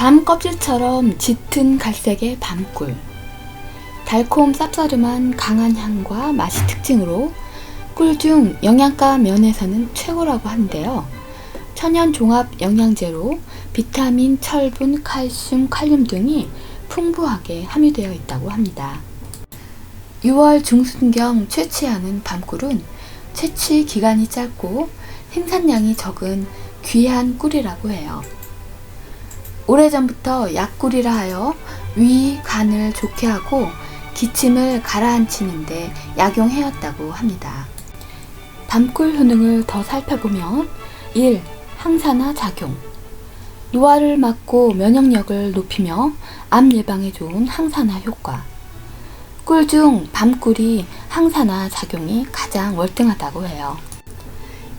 밤 껍질처럼 짙은 갈색의 밤꿀. 달콤 쌉싸름한 강한 향과 맛이 특징으로 꿀 중 영양가 면에서는 최고라고 하는데요. 천연 종합 영양제로 비타민, 철분, 칼슘, 칼륨 등이 풍부하게 함유되어 있다고 합니다. 6월 중순경 채취하는 밤꿀은 채취 기간이 짧고 생산량이 적은 귀한 꿀이라고 해요. 오래전부터 약꿀이라 하여 위, 간을 좋게 하고 기침을 가라앉히는데 약용해왔다고 합니다. 밤꿀 효능을 더 살펴보면 1. 항산화 작용 노화를 막고 면역력을 높이며 암 예방에 좋은 항산화 효과 꿀 중 밤꿀이 항산화 작용이 가장 월등하다고 해요.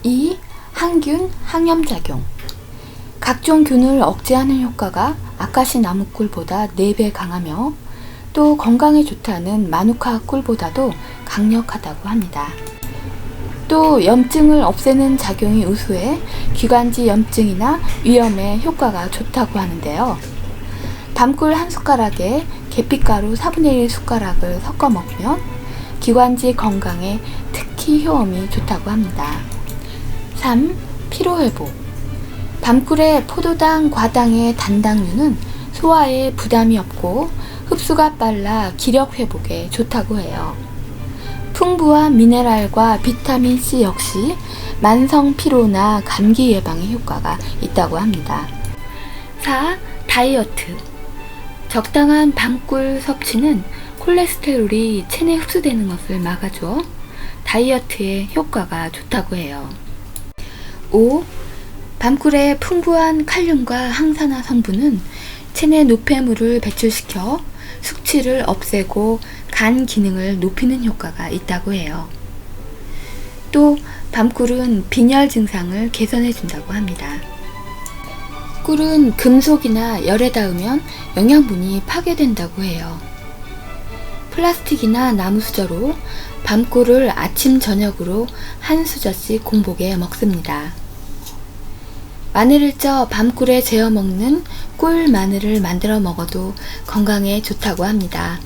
2. 항균 항염 작용 각종 균을 억제하는 효과가 아카시 나무 꿀보다 4배 강하며 또 건강에 좋다는 마누카 꿀보다도 강력하다고 합니다. 또 염증을 없애는 작용이 우수해 기관지 염증이나 위염에 효과가 좋다고 하는데요. 밤꿀 한 숟가락에 계피가루 4분의 1 숟가락을 섞어 먹으면 기관지 건강에 특히 효험이 좋다고 합니다. 3. 피로회복 밤꿀의 포도당, 과당의 단당류는 소화에 부담이 없고 흡수가 빨라 기력 회복에 좋다고 해요. 풍부한 미네랄과 비타민 C 역시 만성 피로나 감기 예방에 효과가 있다고 합니다. 4. 다이어트 적당한 밤꿀 섭취는 콜레스테롤이 체내 흡수되는 것을 막아줘 다이어트에 효과가 좋다고 해요. 5. 밤꿀의 풍부한 칼륨과 항산화 성분은 체내 노폐물을 배출시켜 숙취를 없애고 간 기능을 높이는 효과가 있다고 해요. 또 밤꿀은 빈혈 증상을 개선해 준다고 합니다. 꿀은 금속이나 열에 닿으면 영양분이 파괴된다고 해요. 플라스틱이나 나무 수저로 밤꿀을 아침 저녁으로 한 수저씩 공복에 먹습니다. 마늘을 쪄 밤꿀에 재워 먹는 꿀 마늘을 만들어 먹어도 건강에 좋다고 합니다.